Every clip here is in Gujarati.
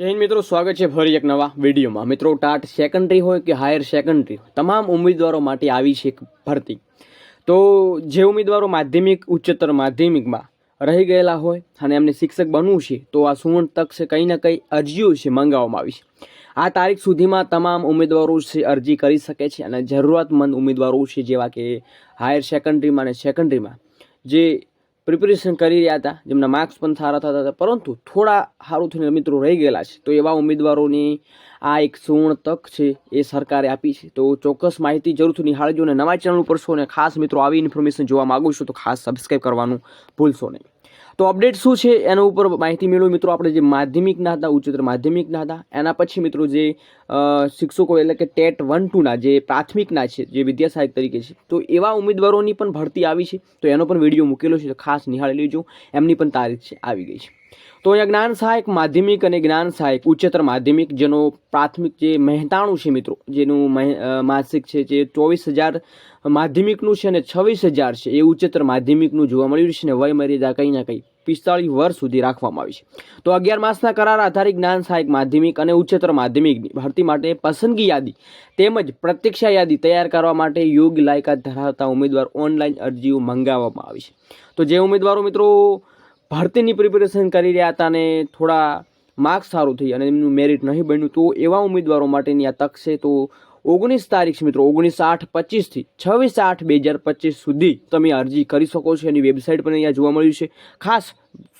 હિન્દ મિત્રો, સ્વાગત છે ફરી એક નવા વિડીયોમાં. મિત્રો, ટાટ સેકન્ડરી હોય કે હાયર સેકન્ડરી તમામ ઉમેદવારો માટે આવી છે ભરતી. તો જે ઉમેદવારો માધ્યમિક, ઉચ્ચતર માધ્યમિકમાં રહી ગયેલા હોય અને એમને શિક્ષક બનવું છે, તો આ સુવર્ણ તક છે, કંઈ ના કંઈ અરજીઓ છે મંગાવવામાં આવી છે. આ તારીખ સુધીમાં તમામ ઉમેદવારો છે, અરજી કરી શકે છે અને જરૂરિયાતમંદ ઉમેદવારો છે, જેવા કે હાયર સેકન્ડરીમાં અને સેકન્ડરીમાં જે પ્રિપેરેશન કરી રહ્યા હતા, જેમના માર્ક્સ પણ સારા થતા હતા, પરંતુ થોડા સારું થઈને મિત્રો રહી ગયેલા છે. તો એવા ઉમેદવારોની આ એક સુવર્ણ તક છે એ સરકારે આપી છે. તો ચોક્કસ માહિતી જરૂરથી નિહાળજો અને નવા ચેનલ ઉપર છો અને ખાસ મિત્રો આવી ઇન્ફોર્મેશન જોવા માગું છું તો ખાસ સબસ્ક્રાઈબ કરવાનું ભૂલશો નહીં. તો અપડેટ શું છે એના ઉપર માહિતી મેળવી મિત્રો. આપણે જે માધ્યમિકના હતા, ઉચ્ચતર માધ્યમિકના હતા, એના પછી મિત્રો જે શિક્ષકો એટલે કે ટેટ વન ટુના જે પ્રાથમિકના છે, જે વિદ્યા તરીકે છે, તો એવા ઉમેદવારોની પણ ભરતી આવી છે. તો એનો પણ વીડિયો મૂકેલો છે, તો ખાસ નિહાળી લેજો. એમની પણ તારીખ છે, આવી ગઈ છે. તો અહીંયા જ્ઞાન સહાયક માધ્યમિક અને જ્ઞાન સહાયક ઉચ્ચતર માધ્યમિક, જેનો પ્રાથમિક જે મહેતાણું છે મિત્રો, જેનું માસિક છે જે ચોવીસ હજાર માધ્યમિકનું છે અને છવ્વીસ હજાર છે, એ ઉચ્ચતર માધ્યમિકનું જોવા મળ્યું છે અને વય મર્યાદા કંઈ ના કંઈ પિસ્તાળીસ વર્ષ સુધી રાખવામાં આવી છે. તો અગિયાર માસના કરાર આધારિત જ્ઞાન સહાયક માધ્યમિક અને ઉચ્ચતર માધ્યમિકની ભરતી માટે પસંદગી યાદી તેમજ પ્રતીક્ષા યાદી તૈયાર કરવા માટે યોગ્ય લાયકાત ધરાવતા ઉમેદવાર ઓનલાઈન અરજીઓ મંગાવવામાં આવી છે. તો જે ઉમેદવારો મિત્રો ભરતીની પ્રિપેરેશન કરી રહ્યા હતા અને થોડા માર્ક્સ સારું થઈ અને એમનું મેરિટ નહીં બન્યું, તો એવા ઉમેદવારો માટેની આ તક છે. તો ઓગણીસ તારીખ મિત્રો, ઓગણીસ આઠ પચીસથી છવ્વીસ આઠ બે હજાર પચીસ સુધી તમે અરજી કરી શકો છો. એની વેબસાઇટ પણ અહીંયા જોવા મળ્યું છે. ખાસ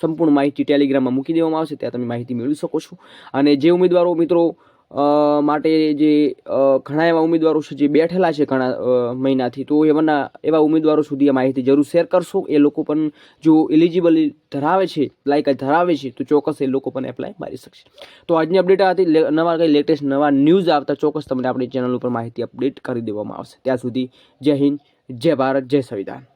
સંપૂર્ણ માહિતી ટેલિગ્રામમાં મૂકી દેવામાં આવશે, ત્યાં તમે માહિતી મેળવી શકો છો. અને જે ઉમેદવારો મિત્રો માટે જે ઘણા એવા ઉમેદવારો છે જે બેઠેલા છે ઘણા મહિનાથી. તો એવાના એવા ઉમેદવારો સુધી આ માહિતી જરૂર શેર કરશો. એ લોકો પણ જો એલિજિબલ ધરાવે છે લાયકાત ધરાવે છે, તો ચોક્કસ એ લોકો પણ એપ્લાય મારી શકશે. તો આજની અપડેટ આ હતી. નવા કંઈ લેટેસ્ટ નવા ન્યૂઝ આવતા, ચોક્કસ તમને આપણી ચેનલ ઉપર માહિતી અપડેટ કરી દેવામાં આવશે. ત્યાં સુધી જય હિન્દ, જય ભારત, જય સંવિધાન.